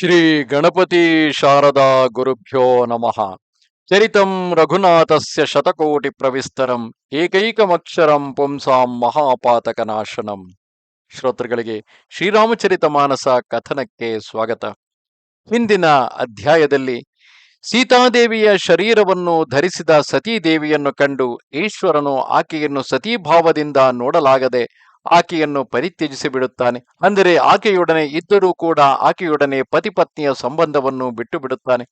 ಶ್ರೀ ಗಣಪತಿ ಶಾರದಾ ಗುರುಭ್ಯೋ ನಮಃ. ಚರಿತಂ ರಘುನಾಥಸ್ಯ ಶತಕೋಟಿ ಪ್ರವಿಸ್ತರಂ, ಏಕೈಕಮಕ್ಷರಂ ಪುಂಸಾಂ ಮಹಾಪಾತಕನಾಶನಂ. ಶ್ರೋತೃಗಳಿಗೆ ಶ್ರೀರಾಮಚರಿತ ಮಾನಸ ಕಥನಕ್ಕೆ ಸ್ವಾಗತ. ಹಿಂದಿನ ಅಧ್ಯಾಯದಲ್ಲಿ ಸೀತಾದೇವಿಯ ಶರೀರವನ್ನು ಧರಿಸಿದ ಸತೀದೇವಿಯನ್ನು ಕಂಡು ಈಶ್ವರನು ಆಕೆಯನ್ನು ಸತೀಭಾವದಿಂದ ನೋಡಲಾಗದೆ ಆಕೆಯನ್ನು ಪರಿತ್ಯಜಿಸಿ ಬಿಡುತ್ತಾನೆ. ಅಂದರೆ ಆಕೆಯೊಡನೆ ಇದ್ದರೂ ಕೂಡ ಆಕೆಯೊಡನೆ ಪತಿಪತ್ನಿಯ ಸಂಬಂಧವನ್ನು ಬಿಟ್ಟು ಬಿಡುತ್ತಾನೆ.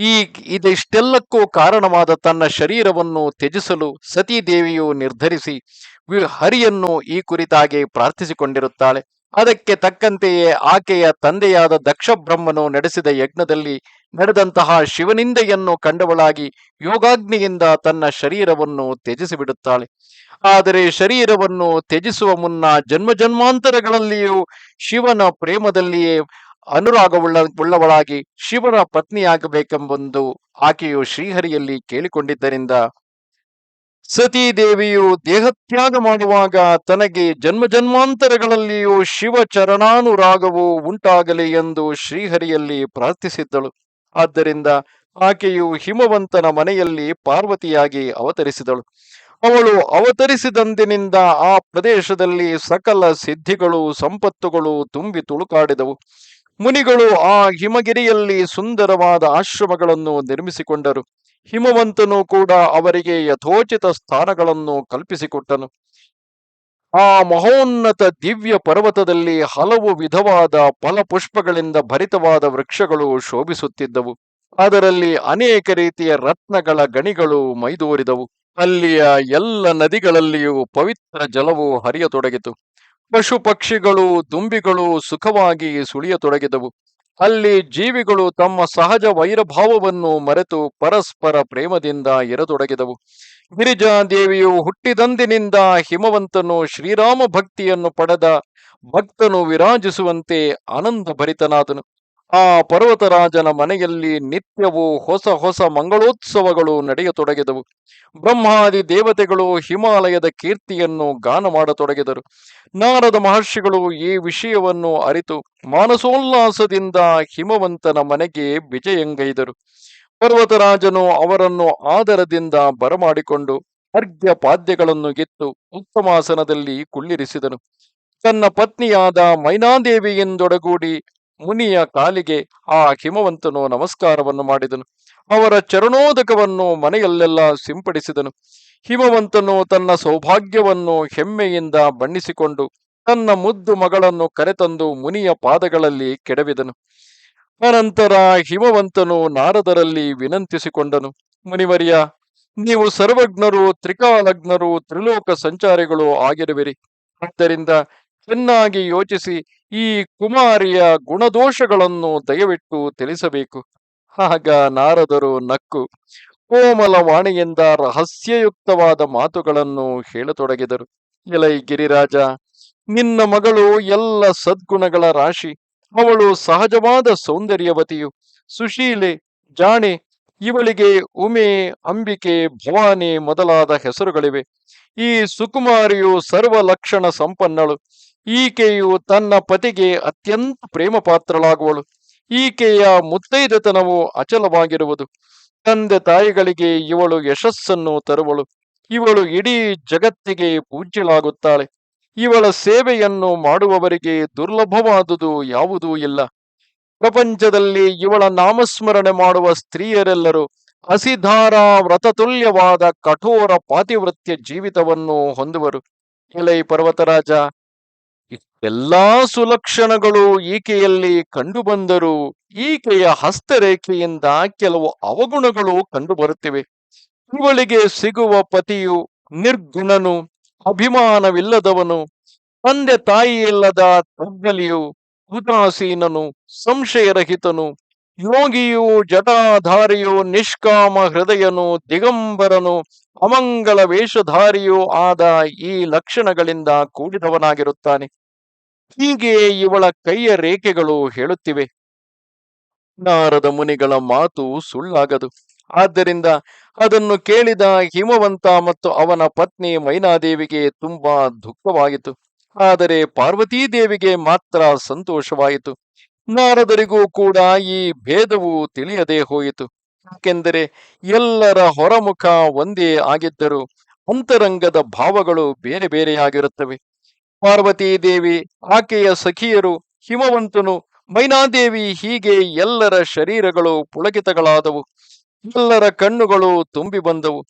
ಈ ಇದಿಷ್ಟೆಲ್ಲಕ್ಕೂ ಕಾರಣವಾದ ತನ್ನ ಶರೀರವನ್ನು ತ್ಯಜಿಸಲು ಸತೀದೇವಿಯು ನಿರ್ಧರಿಸಿ ಹರಿಯನ್ನು ಈ ಕುರಿತಾಗಿ ಪ್ರಾರ್ಥಿಸಿಕೊಂಡಿರುತ್ತಾಳೆ. ಅದಕ್ಕೆ ತಕ್ಕಂತೆಯೇ ಆಕೆಯ ತಂದೆಯಾದ ದಕ್ಷ ಬ್ರಹ್ಮನು ನಡೆಸಿದ ಯಜ್ಞದಲ್ಲಿ ನಡೆದಂತಹ ಶಿವನಿಂದೆಯನ್ನು ಕಂಡವಳಾಗಿ ಯೋಗಾಗ್ನಿಯಿಂದ ತನ್ನ ಶರೀರವನ್ನು ತ್ಯಜಿಸಿಬಿಡುತ್ತಾಳೆ. ಆದರೆ ಶರೀರವನ್ನು ತ್ಯಜಿಸುವ ಮುನ್ನ ಜನ್ಮ ಜನ್ಮಾಂತರಗಳಲ್ಲಿಯೂ ಶಿವನ ಪ್ರೇಮದಲ್ಲಿಯೇ ಅನುರಾಗವುಳ್ಳ ಉಳ್ಳವಳಾಗಿ ಶಿವನ ಪತ್ನಿಯಾಗಬೇಕೆಂಬೊಂದು ಆಕೆಯು ಶ್ರೀಹರಿಯಲ್ಲಿ ಕೇಳಿಕೊಂಡಿದ್ದರಿಂದ ಸತೀದೇವಿಯು ದೇಹತ್ಯಾಗ ಮಾಡುವಾಗ ತನಗೆ ಜನ್ಮ ಜನ್ಮಾಂತರಗಳಲ್ಲಿಯೂ ಶಿವ ಚರಣಾನುರಾಗವು ಉಂಟಾಗಲಿ ಎಂದು ಶ್ರೀಹರಿಯಲ್ಲಿ ಪ್ರಾರ್ಥಿಸಿದ್ದಳು. ಆದ್ದರಿಂದ ಆಕೆಯು ಹಿಮವಂತನ ಮನೆಯಲ್ಲಿ ಪಾರ್ವತಿಯಾಗಿ ಅವತರಿಸಿದಳು. ಅವಳು ಅವತರಿಸಿದಂದಿನಿಂದ ಆ ಪ್ರದೇಶದಲ್ಲಿ ಸಕಲ ಸಿದ್ಧಿಗಳು ಸಂಪತ್ತುಗಳು ತುಂಬಿ ತುಳುಕಾಡಿದವು. ಮುನಿಗಳು ಆ ಹಿಮಗಿರಿಯಲ್ಲಿ ಸುಂದರವಾದ ಆಶ್ರಮಗಳನ್ನು ನಿರ್ಮಿಸಿಕೊಂಡರು. ಹಿಮವಂತನು ಕೂಡ ಅವರಿಗೆ ಯಥೋಚಿತ ಸ್ಥಾನಗಳನ್ನು ಕಲ್ಪಿಸಿಕೊಟ್ಟನು. ಆ ಮಹೋನ್ನತ ದಿವ್ಯ ಪರ್ವತದಲ್ಲಿ ಹಲವು ವಿಧವಾದ ಫಲಪುಷ್ಪಗಳಿಂದ ಭರಿತವಾದ ವೃಕ್ಷಗಳು ಶೋಭಿಸುತ್ತಿದ್ದವು. ಅದರಲ್ಲಿ ಅನೇಕ ರೀತಿಯ ರತ್ನಗಳ ಗಣಿಗಳು ಮೈದೋರಿದವು. ಅಲ್ಲಿಯ ಎಲ್ಲ ನದಿಗಳಲ್ಲಿಯೂ ಪವಿತ್ರ ಜಲವು ಹರಿಯತೊಡಗಿತು. ಪಶು ಪಕ್ಷಿಗಳು ದುಂಬಿಗಳು ಸುಖವಾಗಿ ಸುಳಿಯತೊಡಗಿದವು. ಅಲ್ಲಿ ಜೀವಿಗಳು ತಮ್ಮ ಸಹಜ ವೈರಭಾವವನ್ನು ಮರೆತು ಪರಸ್ಪರ ಪ್ರೇಮದಿಂದ ಇರತೊಡಗಿದವು ಗಿರಿಜಾದೇವಿಯು ಹುಟ್ಟಿದಂದಿನಿಂದ ಹಿಮವಂತನು ಶ್ರೀರಾಮ ಭಕ್ತಿಯನ್ನು ಪಡೆದ ಭಕ್ತನು ವಿರಾಜಿಸುವಂತೆ ಆನಂದ ಭರಿತನಾದನು ಆ ಪರ್ವತರಾಜನ ಮನೆಯಲ್ಲಿ ನಿತ್ಯವೂ ಹೊಸ ಹೊಸ ಮಂಗಳೋತ್ಸವಗಳು ನಡೆಯತೊಡಗಿದವು. ಬ್ರಹ್ಮಾದಿ ದೇವತೆಗಳು ಹಿಮಾಲಯದ ಕೀರ್ತಿಯನ್ನು ಗಾನ ಮಾಡತೊಡಗಿದರು. ನಾರದ ಮಹರ್ಷಿಗಳು ಈ ವಿಷಯವನ್ನು ಅರಿತು ಮಾನಸೋಲ್ಲಾಸದಿಂದ ಹಿಮವಂತನ ಮನೆಗೆ ವಿಜಯಂಗೈದರು. ಪರ್ವತರಾಜನು ಅವರನ್ನು ಆದರದಿಂದ ಬರಮಾಡಿಕೊಂಡು ಅರ್ಘ್ಯ ಪಾದ್ಯಗಳನ್ನು ಗೆತ್ತು ಉತ್ತಮಾಸನದಲ್ಲಿ ಕುಳ್ಳಿರಿಸಿದನು. ತನ್ನ ಪತ್ನಿಯಾದ ಮೈನಾದೇವಿಯಿಂದೊಡಗೂಡಿ ಮುನಿಯ ಕಾಲಿಗೆ ಆ ಹಿಮವಂತನು ನಮಸ್ಕಾರವನ್ನು ಮಾಡಿದನು. ಅವರ ಚರಣೋದಕವನ್ನು ಮನೆಯಲ್ಲೆಲ್ಲ ಸಿಂಪಡಿಸಿದನು. ಹಿಮವಂತನು ತನ್ನ ಸೌಭಾಗ್ಯವನ್ನು ಹೆಮ್ಮೆಯಿಂದ ಬಣ್ಣಿಸಿಕೊಂಡು ತನ್ನ ಮುದ್ದು ಮಗಳನ್ನು ಕರೆತಂದು ಮುನಿಯ ಪಾದಗಳಲ್ಲಿ ಕೆಡವಿದನು. ಅನಂತರ ಹಿಮವಂತನು ನಾರದರಲ್ಲಿ ವಿನಂತಿಸಿಕೊಂಡನು. ಮುನಿವರ್ಯ, ನೀವು ಸರ್ವಜ್ಞರು, ತ್ರಿಕಾಲಜ್ಞರು, ತ್ರಿಲೋಕ ಸಂಚಾರಿಗಳು ಆಗಿರುವಿರಿ. ಆದ್ದರಿಂದ ಚೆನ್ನಾಗಿ ಯೋಚಿಸಿ ಈ ಕುಮಾರಿಯ ಗುಣದೋಷಗಳನ್ನು ದಯವಿಟ್ಟು ತಿಳಿಸಬೇಕು. ಆಗ ನಾರದರು ನಕ್ಕು. ಕೋಮಲ ವಾಣಿಯಿಂದ ರಹಸ್ಯಯುಕ್ತವಾದ ಮಾತುಗಳನ್ನು ಹೇಳತೊಡಗಿದರು. ಎಲೈ ಗಿರಿರಾಜ, ನಿನ್ನ ಮಗಳು ಎಲ್ಲ ಸದ್ಗುಣಗಳ ರಾಶಿ. ಅವಳು ಸಹಜವಾದ ಸೌಂದರ್ಯವತಿಯು. ಸುಶೀಲೆ, ಜಾಣೆ, ಇವಳಿಗೆ ಉಮೆ, ಅಂಬಿಕೆ, ಭವಾನಿ ಮೊದಲಾದ ಹೆಸರುಗಳಿವೆ. ಈ ಸುಕುಮಾರಿಯು ಸರ್ವ ಲಕ್ಷಣ ಸಂಪನ್ನಳು. ಈಕೆಯು ತನ್ನ ಪತಿಗೆ ಅತ್ಯಂತ ಪ್ರೇಮ ಪಾತ್ರಳಾಗುವಳು ಈಕೆಯ ಮುತ್ತೈದತನವು ಅಚಲವಾಗಿರುವುದು. ತಂದೆ ತಾಯಿಗಳಿಗೆ ಇವಳು ಯಶಸ್ಸನ್ನು ತರುವಳು. ಇವಳು ಇಡೀ ಜಗತ್ತಿಗೆ ಪೂಜ್ಯಳಾಗುತ್ತಾಳೆ. ಇವಳ ಸೇವೆಯನ್ನು ಮಾಡುವವರಿಗೆ ದುರ್ಲಭವಾದುದು ಯಾವುದೂ ಇಲ್ಲ. ಪ್ರಪಂಚದಲ್ಲಿ ಇವಳ ನಾಮಸ್ಮರಣೆ ಮಾಡುವ ಸ್ತ್ರೀಯರೆಲ್ಲರೂ ಹಸಿಧಾರ, ವ್ರತತುಲ್ಯವಾದ, ಕಠೋರ ಪಾತಿವೃತ್ಯ ಜೀವಿತವನ್ನು ಹೊಂದುವರು. ಎಲೈ ಪರ್ವತರಾಜ ಎಲ್ಲಾ ಸುಲಕ್ಷಣಗಳು ಈಕೆಯಲ್ಲಿ ಕಂಡುಬಂದರೂ ಈಕೆಯ ಹಸ್ತರೇಖೆಯಿಂದ ಕೆಲವು ಅವಗುಣಗಳು ಕಂಡುಬರುತ್ತಿವೆ. ಇವಳಿಗೆ ಸಿಗುವ ಪತಿಯು ನಿರ್ಗುಣನು, ಅಭಿಮಾನವಿಲ್ಲದವನು, ತಂದೆ ತಾಯಿಯಿಲ್ಲದ ತಜ್ಞಲಿಯು ಉದಾಸೀನನು, ಸಂಶಯರಹಿತನು, ಯೋಗಿಯು, ಜಟಾಧಾರಿಯು, ನಿಷ್ಕಾಮ ಹೃದಯನು, ದಿಗಂಬರನು ಅಮಂಗಳ ವೇಷಧಾರಿಯೂ ಆದ ಈ ಲಕ್ಷಣಗಳಿಂದ ಕೂಡಿದವನಾಗಿರುತ್ತಾನೆ. ಹೀಗೆ ಇವಳ ಕೈಯ ರೇಖೆಗಳು ಹೇಳುತ್ತಿವೆ. ನಾರದ ಮುನಿಗಳ ಮಾತು ಸುಳ್ಳಾಗದು. ಆದ್ದರಿಂದ ಅದನ್ನು ಕೇಳಿದ ಹಿಮವಂತ ಮತ್ತು ಅವನ ಪತ್ನಿ ಮೈನಾದೇವಿಗೆ ತುಂಬಾ ದುಃಖವಾಯಿತು. ಆದರೆ ಪಾರ್ವತೀದೇವಿಗೆ ಮಾತ್ರ ಸಂತೋಷವಾಯಿತು. ನಾರದರಿಗೂ ಕೂಡ ಈ ಭೇದವು ತಿಳಿಯದೆ ಹೋಯಿತು. ಯಾಕೆಂದರೆ ಎಲ್ಲರ ಹೊರಮುಖ ಒಂದೇ ಆಗಿದ್ದರೂ ಅಂತರಂಗದ ಭಾವಗಳು ಬೇರೆ ಬೇರೆಯಾಗಿರುತ್ತವೆ. ಪಾರ್ವತೀ ದೇವಿ, ಆಕೆಯ ಸಖಿಯರು, ಹಿಮವಂತನು, ಮೈನಾದೇವಿ ಹೀಗೆ ಎಲ್ಲರ ಶರೀರಗಳು ಪುಳಕಿತಗಳಾದವು. ಎಲ್ಲರ ಕಣ್ಣುಗಳು ತುಂಬಿ ಬಂದವು.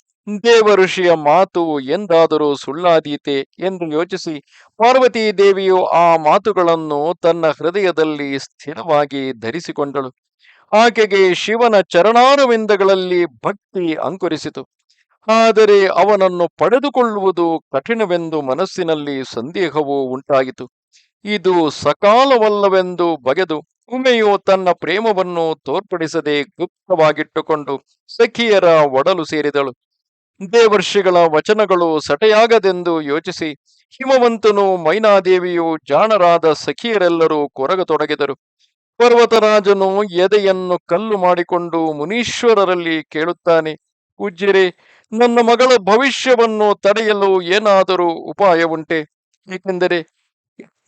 ದೇವ ಋಷಿಯ ಮಾತು ಎಂದಾದರೂ ಸುಳ್ಳಾದೀತೆ ಎಂದು ಯೋಚಿಸಿ ಪಾರ್ವತೀ ದೇವಿಯು ಆ ಮಾತುಗಳನ್ನು ತನ್ನ ಹೃದಯದಲ್ಲಿ ಸ್ಥಿರವಾಗಿ ಧರಿಸಿಕೊಂಡಳು. ಆಕೆಗೆ ಶಿವನ ಚರಣಾರವಿಂದಗಳಲ್ಲಿ ಭಕ್ತಿ ಅಂಕುರಿಸಿತು. ಆದರೆ ಅವನನ್ನು ಪಡೆದುಕೊಳ್ಳುವುದು ಕಠಿಣವೆಂದು ಮನಸ್ಸಿನಲ್ಲಿ ಸಂದೇಹವೂ ಉಂಟಾಯಿತು. ಇದು ಸಕಾಲವಲ್ಲವೆಂದು ಬಗೆದು ಉಮೆಯು ತನ್ನ ಪ್ರೇಮವನ್ನು ತೋರ್ಪಡಿಸದೆ ಗುಪ್ತವಾಗಿಟ್ಟುಕೊಂಡು ಸಖಿಯರ ಒಡಲು ಸೇರಿದಳು. ದೇವರ್ಷಿಗಳ ವಚನಗಳು ಸಟೆಯಾಗದೆಂದು ಯೋಚಿಸಿ ಹಿಮವಂತನು ಮೈನಾದೇವಿಯು ಜಾಣರಾದ ಸಖಿಯರೆಲ್ಲರೂ ಕೊರಗತೊಡಗಿದರು. ಪರ್ವತರಾಜನು ಎದೆಯನ್ನು ಕಲ್ಲು ಮಾಡಿಕೊಂಡು ಮುನೀಶ್ವರರಲ್ಲಿ ಕೇಳುತ್ತಾನೆ. ಉಜ್ಜಿರೆ ನನ್ನ ಮಗಳ ಭವಿಷ್ಯವನ್ನು ತಡೆಯಲು ಏನಾದರೂ ಉಪಾಯ ಉಂಟೆ? ಏಕೆಂದರೆ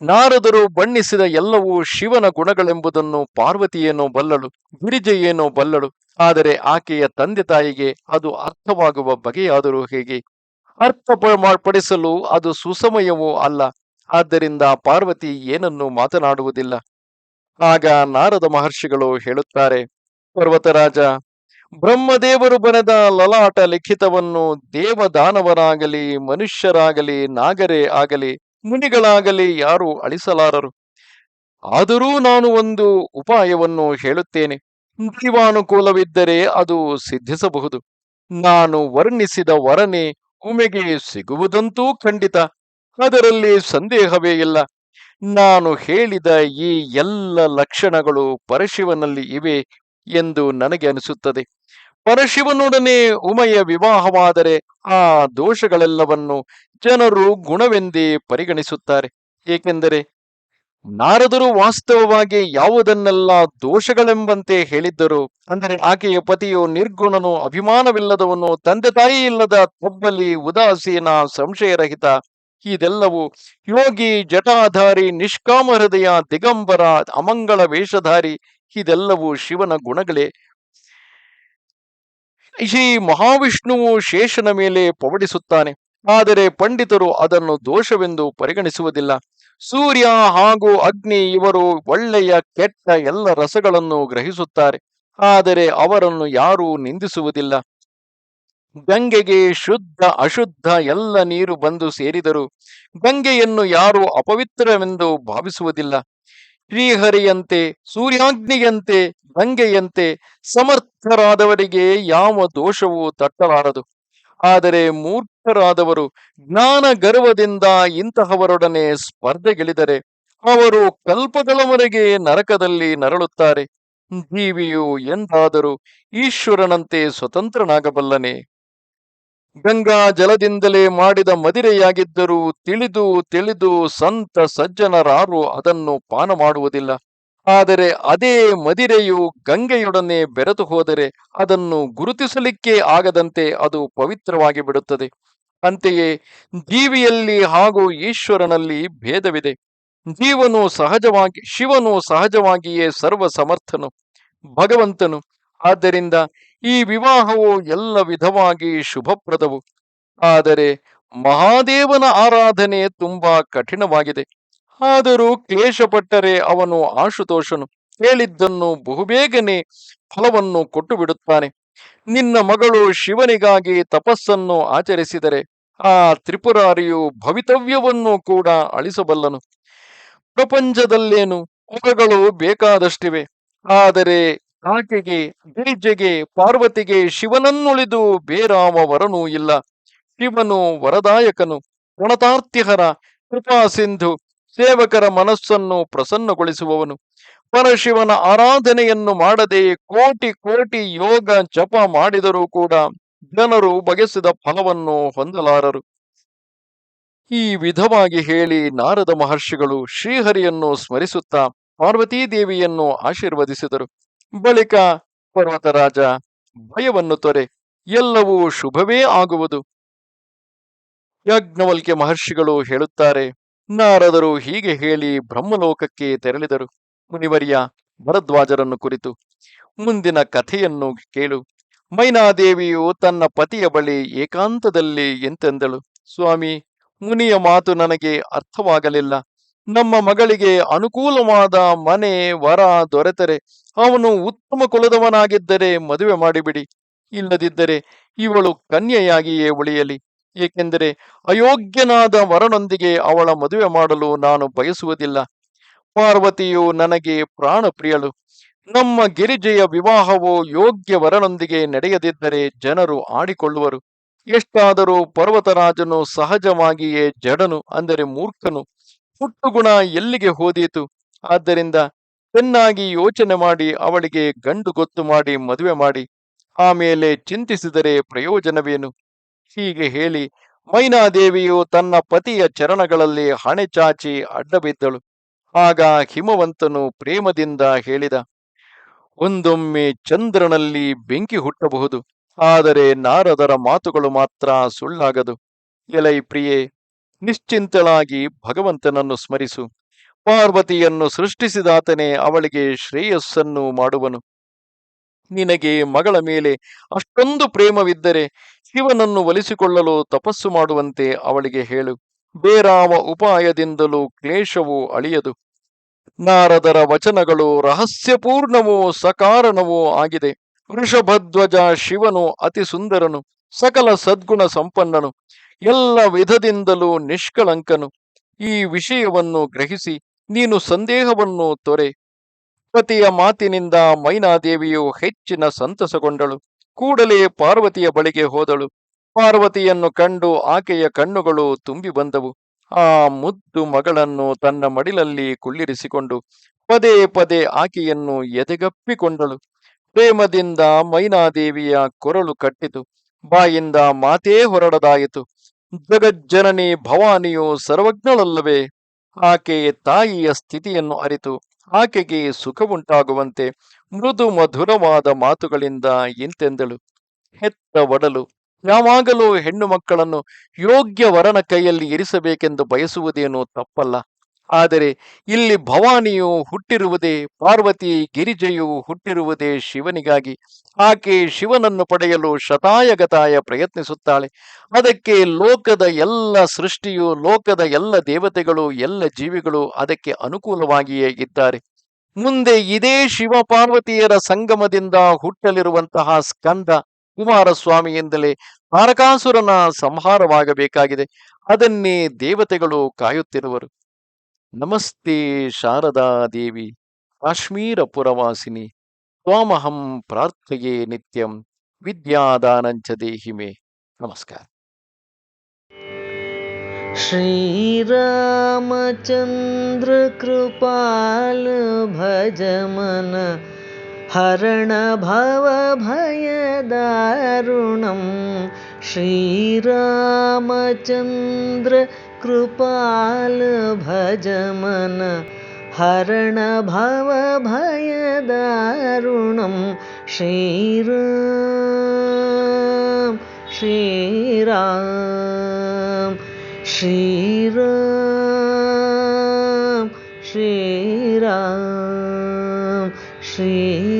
ನಾರದರು ಬಣ್ಣಿಸಿದ ಎಲ್ಲವೂ ಶಿವನ ಗುಣಗಳೆಂಬುದನ್ನು ಪಾರ್ವತಿಯೇನೋ ಬಲ್ಲಳು, ಗಿರಿಜೆಯೇನೋ ಬಲ್ಲಳು, ಆದರೆ ಆಕೆಯ ತಂದೆ ತಾಯಿಗೆ ಅದು ಅರ್ಥವಾಗುವ ಬಗೆಯಾದರೂ ಹೇಗೆ? ಅರ್ಥ ಮಾರ್ಪಡಿಸಲು ಪಡಿಸಲು ಅದು ಸುಸಮಯವೂ ಅಲ್ಲ, ಆದ್ದರಿಂದ ಪಾರ್ವತಿ ಏನನ್ನು ಮಾತನಾಡುವುದಿಲ್ಲ. ಆಗ ನಾರದ ಮಹರ್ಷಿಗಳು ಹೇಳುತ್ತಾರೆ, ಪರ್ವತರಾಜ ಬ್ರಹ್ಮದೇವರು ಬರೆದ ಲಲಾಟ ಲಿಖಿತವನ್ನು ದೇವದಾನವರಾಗಲಿ, ಮನುಷ್ಯರಾಗಲಿ, ನಾಗರೇ ಆಗಲಿ, ಮುನಿಗಳಾಗಲಿ ಯಾರು ಅಳಿಸಲಾರರು. ಆದರೂ ನಾನು ಒಂದು ಉಪಾಯವನ್ನು ಹೇಳುತ್ತೇನೆ. ದೈವಾನುಕೂಲವಿದ್ದರೆ ಅದು ಸಿದ್ಧಿಸಬಹುದು. ನಾನು ವರ್ಣಿಸಿದ ವರನೆ ಉಮೆಗೆ ಸಿಗುವುದಂತೂ ಖಂಡಿತ. ಅದರಲ್ಲಿ ಸಂದೇಹವೇ ಇಲ್ಲ. ನಾನು ಹೇಳಿದ ಈ ಎಲ್ಲ ಲಕ್ಷಣಗಳು ಪರಶಿವನಲ್ಲಿ ಇವೆ ಎಂದು ನನಗೆ ಅನಿಸುತ್ತದೆ. ಪರಶಿವನೊಡನೆ ಉಮಯ ವಿವಾಹವಾದರೆ ಆ ದೋಷಗಳೆಲ್ಲವನ್ನು ಜನರು ಗುಣವೆಂದೇ ಪರಿಗಣಿಸುತ್ತಾರೆ. ಏಕೆಂದರೆ ನಾರದರು ವಾಸ್ತವವಾಗಿ ಯಾವುದನ್ನೆಲ್ಲ ದೋಷಗಳೆಂಬಂತೆ ಹೇಳಿದ್ದರು. ಅಂದರೆ ಆಕೆಯ ಪತಿಯು ನಿರ್ಗುಣನು ಅಭಿಮಾನವಿಲ್ಲದವನು ತಂದೆ ತಾಯಿ ಇಲ್ಲದ ತಬ್ಬಲಿ ಉದಾಸೀನ ಸಂಶಯರಹಿತ. ಇದೆಲ್ಲವೂ ಯೋಗಿ ಜಟಾಧಾರಿ ನಿಷ್ಕಾಮ ಹೃದಯ ದಿಗಂಬರ ಅಮಂಗಳ ವೇಷಧಾರಿ. ಇದೆಲ್ಲವೂ ಶಿವನ ಗುಣಗಳೇ. ಶ್ರೀ ಮಹಾವಿಷ್ಣುವು ಶೇಷನ ಮೇಲೆ ಪವಡಿಸುತ್ತಾನೆ. ಆದರೆ ಪಂಡಿತರು ಅದನ್ನು ದೋಷವೆಂದು ಪರಿಗಣಿಸುವುದಿಲ್ಲ. ಸೂರ್ಯ ಹಾಗೂ ಅಗ್ನಿ ಇವರು ಒಳ್ಳೆಯ, ಕೆಟ್ಟ ಎಲ್ಲ ರಸಗಳನ್ನು ಗ್ರಹಿಸುತ್ತಾರೆ. ಆದರೆ ಅವರನ್ನು ಯಾರೂ ನಿಂದಿಸುವುದಿಲ್ಲ. ಗಂಗೆಗೆ ಶುದ್ಧ, ಅಶುದ್ಧ ಎಲ್ಲ ನೀರು ಬಂದು ಸೇರಿದರು. ಗಂಗೆಯನ್ನು ಯಾರು ಅಪವಿತ್ರವೆಂದು ಭಾವಿಸುವುದಿಲ್ಲ. ಶ್ರೀಹರಿಯಂತೆ, ಸೂರ್ಯಾಗ್ನಿಯಂತೆ ಗಂಗೆಯಂತೆ ಸಮರ್ಥರಾದವರಿಗೆ ಯಾವ ದೋಷವೂ ತಟ್ಟಲಾರದು. ಆದರೆ ಮೂರ್ಖರಾದವರು ಜ್ಞಾನ ಗರ್ವದಿಂದ ಇಂತಹವರೊಡನೆ ಸ್ಪರ್ಧೆಗಿಳಿದರೆ ಅವರು ಕಲ್ಪಗಳವರೆಗೆ ನರಕದಲ್ಲಿ ನರಳುತ್ತಾರೆ. ಜೀವಿಯು ಎಂದಾದರೂ ಈಶ್ವರನಂತೆ ಸ್ವತಂತ್ರನಾಗಬಲ್ಲನೆ. ಗಂಗಾ ಜಲದಿಂದಲೇ ಮಾಡಿದ ಮದಿರೆಯಾಗಿದ್ದರೂ ತಿಳಿದು ತಿಳಿದು ಸಂತ ಸಜ್ಜನರಾರು ಅದನ್ನು ಪಾನ ಮಾಡುವುದಿಲ್ಲ ಆದರೆ ಅದೇ ಮದಿರೆಯು ಗಂಗೆಯೊಡನೆ ಬೆರೆತು ಹೋದರೆ ಅದನ್ನು ಗುರುತಿಸಲಿಕ್ಕೆ ಆಗದಂತೆ ಅದು ಪವಿತ್ರವಾಗಿ ಬಿಡುತ್ತದೆ. ಅಂತೆಯೇ ಜೀವಿಯಲ್ಲಿ ಹಾಗೂ ಈಶ್ವರನಲ್ಲಿ ಭೇದವಿದೆ. ಜೀವನು ಸಹಜವಾಗಿ, ಶಿವನು ಸಹಜವಾಗಿಯೇ ಸರ್ವ ಸಮರ್ಥನು ಭಗವಂತನು. ಆದ್ದರಿಂದ ಈ ವಿವಾಹವು ಎಲ್ಲ ವಿಧವಾಗಿ ಶುಭಪ್ರದವು. ಆದರೆ ಮಹಾದೇವನ ಆರಾಧನೆ ತುಂಬಾ ಕಠಿಣವಾಗಿದೆ. ಆದರೂ ಕ್ಲೇಶಪಟ್ಟರೆ ಅವನು ಆಶುತೋಷನು. ಹೇಳಿದ್ದನ್ನು ಬಹುಬೇಗನೆ ಫಲವನ್ನು ಕೊಟ್ಟು ಬಿಡುತ್ತಾನೆ ನಿನ್ನ ಮಗಳು ಶಿವನಿಗಾಗಿ ತಪಸ್ಸನ್ನು ಆಚರಿಸಿದರೆ ಆ ತ್ರಿಪುರಾರಿಯು ಭವಿತವ್ಯವನ್ನು ಕೂಡ ಅಳಿಸಬಲ್ಲನು. ಪ್ರಪಂಚದಲ್ಲೇನು ಮುಖಗಳು ಬೇಕಾದಷ್ಟಿವೆ. ಆದರೆ ಆಕೆಗೆ ಗಿರಿಜೆಗೆ ಪಾರ್ವತಿಗೆ ಶಿವನನ್ನುಳಿದು ಬೇರಾವ ವರನೂ ಇಲ್ಲ. ಶಿವನು ವರದಾಯಕನು ಪ್ರಣತಾರ್ತಿಹರ ಕೃಪಾ ಸಿಂಧು ಸೇವಕರ ಮನಸ್ಸನ್ನು ಪ್ರಸನ್ನಗೊಳಿಸುವವನು. ಪರಶಿವನ ಆರಾಧನೆಯನ್ನು ಮಾಡದೆ ಕೋಟಿ ಕೋಟಿ ಯೋಗ ಜಪ ಮಾಡಿದರೂ ಕೂಡ ಜನರು ಬಗೆಸಿದ ಫಲವನ್ನು ಹೊಂದಲಾರರು. ಈ ವಿಧವಾಗಿ ಹೇಳಿ ನಾರದ ಮಹರ್ಷಿಗಳು ಶ್ರೀಹರಿಯನ್ನು ಸ್ಮರಿಸುತ್ತಾ ಪಾರ್ವತೀ ದೇವಿಯನ್ನು ಆಶೀರ್ವದಿಸಿದರು. ಬಳಿಕ ಪರ್ವತರಾಜ, ಭಯವನ್ನು ತೊರೆ, ಎಲ್ಲವೂ ಶುಭವೇ ಆಗುವುದು. ಯಜ್ಞವಲ್ಕೆ ಮಹರ್ಷಿಗಳು ಹೇಳುತ್ತಾರೆ ನಾರದರು ಹೀಗೆ ಹೇಳಿ ಬ್ರಹ್ಮಲೋಕಕ್ಕೆ ತೆರಳಿದರು. ಮುನಿವರಿಯ ಭರದ್ವಾಜರನ್ನು ಕುರಿತು ಮುಂದಿನ ಕಥೆಯನ್ನು ಕೇಳು. ಮೈನಾದೇವಿಯು ತನ್ನ ಪತಿಯ ಬಳಿ ಏಕಾಂತದಲ್ಲಿ ಎಂತೆಂದಳು? ಸ್ವಾಮಿ, ಮುನಿಯ ಮಾತು ನನಗೆ ಅರ್ಥವಾಗಲಿಲ್ಲ. ನಮ್ಮ ಮಗಳಿಗೆ ಅನುಕೂಲವಾದ ಮನೆ, ವರ ದೊರೆತರೆ. ಅವನು ಉತ್ತಮ ಕುಲದವನಾಗಿದ್ದರೆ ಮದುವೆ ಮಾಡಿಬಿಡಿ. ಇಲ್ಲದಿದ್ದರೆ ಇವಳು ಕನ್ಯೆಯಾಗಿಯೇ ಉಳಿಯಲಿ. ಏಕೆಂದರೆ ಅಯೋಗ್ಯನಾದ ವರನೊಂದಿಗೆ ಅವಳ ಮದುವೆ ಮಾಡಲು ನಾನು ಬಯಸುವುದಿಲ್ಲ. ಪಾರ್ವತಿಯು ನನಗೆ ಪ್ರಾಣ ಪ್ರಿಯಳು ನಮ್ಮ ಗಿರಿಜೆಯ ವಿವಾಹವು ಯೋಗ್ಯ ವರನೊಂದಿಗೆ ನಡೆಯದಿದ್ದರೆ ಜನರು ಆಡಿಕೊಳ್ಳುವರು. ಎಷ್ಟಾದರೂ ಪರ್ವತರಾಜನು ಸಹಜವಾಗಿಯೇ ಜಡನು ಅಂದರೆ ಮೂರ್ಖನು. ಹುಟ್ಟುಗುಣ ಎಲ್ಲಿಗೆ ಹೋದೀತು? ಆದ್ದರಿಂದ ಚೆನ್ನಾಗಿ ಯೋಚನೆ ಮಾಡಿ ಅವಳಿಗೆ ಗಂಡು ಗೊತ್ತು ಮಾಡಿ ಮದುವೆ ಮಾಡಿ. ಆಮೇಲೆ ಚಿಂತಿಸಿದರೆ ಪ್ರಯೋಜನವೇನು? ಹೀಗೆ ಹೇಳಿ ಮೈನಾದೇವಿಯು ತನ್ನ ಪತಿಯ ಚರಣಗಳಲ್ಲಿ ಹಣೆ ಚಾಚಿ ಅಡ್ಡಬಿದ್ದಳು. ಆಗ ಹಿಮವಂತನು ಪ್ರೇಮದಿಂದ ಹೇಳಿದ, ಒಂದೊಮ್ಮೆ ಚಂದ್ರನಲ್ಲಿ ಬೆಂಕಿ ಹುಟ್ಟಬಹುದು, ಆದರೆ ನಾರದರ ಮಾತುಗಳು ಮಾತ್ರ ಸುಳ್ಳಾಗದು. ಎಲೈ ಪ್ರಿಯೆ, ನಿಶ್ಚಿಂತಳಾಗಿ ಭಗವಂತನನ್ನು ಸ್ಮರಿಸು. ಪಾರ್ವತಿಯನ್ನು ಸೃಷ್ಟಿಸಿದಾತನೇ ಅವಳಿಗೆ ಶ್ರೇಯಸ್ಸನ್ನು ಮಾಡುವನು. ನಿನಗೆ ಮಗಳ ಮೇಲೆ ಅಷ್ಟೊಂದು ಪ್ರೇಮವಿದ್ದರೆ ಶಿವನನ್ನು ಒಲಿಸಿಕೊಳ್ಳಲು ತಪಸ್ಸು ಮಾಡುವಂತೆ ಅವಳಿಗೆ ಹೇಳು. ಬೇರಾವ ಉಪಾಯದಿಂದಲೂ ಕ್ಲೇಶವು ಅಳಿಯದು. ನಾರದರ ವಚನಗಳು ರಹಸ್ಯಪೂರ್ಣವೂ ಸಕಾರಣವೂ ಆಗಿದೆ. ವೃಷಭಧ್ವಜ ಶಿವನು ಅತಿ ಸುಂದರನು. ಸಕಲ ಸದ್ಗುಣ ಸಂಪನ್ನನು. ಎಲ್ಲ ವಿಧದಿಂದಲೂ ನಿಷ್ಕಳಂಕನು. ಈ ವಿಷಯವನ್ನು ಗ್ರಹಿಸಿ ನೀನು ಸಂದೇಹವನ್ನು ತೊರೆ. ಪತಿಯ ಮಾತಿನಿಂದ ಮೈನಾದೇವಿಯು ಹೆಚ್ಚಿನ ಸಂತಸಗೊಂಡಳು. ಕೂಡಲೇ ಪಾರ್ವತಿಯ ಬಳಿಗೆ ಹೋದಳು. ಪಾರ್ವತಿಯನ್ನು ಕಂಡು ಆಕೆಯ ಕಣ್ಣುಗಳು ತುಂಬಿ ಬಂದವು. ಆ ಮುದ್ದು ಮಗಳನ್ನು ತನ್ನ ಮಡಿಲಲ್ಲಿ ಕುಳ್ಳಿರಿಸಿಕೊಂಡು ಪದೇ ಪದೇ ಆಕೆಯನ್ನು ಎದೆಗಪ್ಪಿಕೊಂಡಳು. ಪ್ರೇಮದಿಂದ ಮೈನಾದೇವಿಯ ಕೊರಳು ಕಟ್ಟಿತು. ಬಾಯಿಂದ ಮಾತೇ ಹೊರಡದಾಯಿತು. ಜಗಜ್ಜನನಿ ಭವಾನಿಯು ಸರ್ವಜ್ಞಳಲ್ಲವೇ? ಆಕೆ ತಾಯಿಯ ಸ್ಥಿತಿಯನ್ನು ಅರಿತು. ಆಕೆಗೆ ಸುಖವುಂಟಾಗುವಂತೆ ಮೃದು ಮಧುರವಾದ ಮಾತುಗಳಿಂದ ಇಂತೆಂದಳು. ಹೆತ್ತ ಒಡಲು, ಯಾವಾಗಲೂ ಹೆಣ್ಣು ಮಕ್ಕಳನ್ನು ಯೋಗ್ಯ ವರನ ಕೈಯಲ್ಲಿ ಇರಿಸಬೇಕೆಂದು ಬಯಸುವುದೇನೂ ತಪ್ಪಲ್ಲ. ಆದರೆ ಇಲ್ಲಿ ಭವಾನಿಯು ಹುಟ್ಟಿರುವುದೇ, ಪಾರ್ವತಿ ಗಿರಿಜೆಯು ಹುಟ್ಟಿರುವುದೇ ಶಿವನಿಗಾಗಿ. ಆಕೆ ಶಿವನನ್ನು ಪಡೆಯಲು ಶತಾಯಗತಾಯ ಪ್ರಯತ್ನಿಸುತ್ತಾಳೆ. ಅದಕ್ಕೆ ಲೋಕದ ಎಲ್ಲ ಸೃಷ್ಟಿಯು, ಲೋಕದ ಎಲ್ಲ ದೇವತೆಗಳು, ಎಲ್ಲ ಜೀವಿಗಳು ಅದಕ್ಕೆ ಅನುಕೂಲವಾಗಿಯೇ ಇದ್ದಾರೆ. ಮುಂದೆ ಇದೇ ಶಿವ ಪಾರ್ವತಿಯರ ಸಂಗಮದಿಂದ ಹುಟ್ಟಲಿರುವಂತಹ ಸ್ಕಂದ ಕುಮಾರಸ್ವಾಮಿಯಿಂದಲೇ ತಾರಕಾಸುರನ ಸಂಹಾರವಾಗಬೇಕಾಗಿದೆ. ಅದನ್ನೇ ದೇವತೆಗಳು ಕಾಯುತ್ತಿರುವರು. नमस्ते शारदादेवी काश्मीरपुरवासिनि। त्वामहं प्रार्थये नित्यं विद्यादानञ्च देहि मे। नमस्कार। श्रीरामचन्द्रकृपाल भजमन हरणभवभयदारुणं। श्रीरामचन्द्र कृपाल भजमन हरणभवभयदारुणं श्रीराम श्रीराम श्रीराम श्रीराम। श्री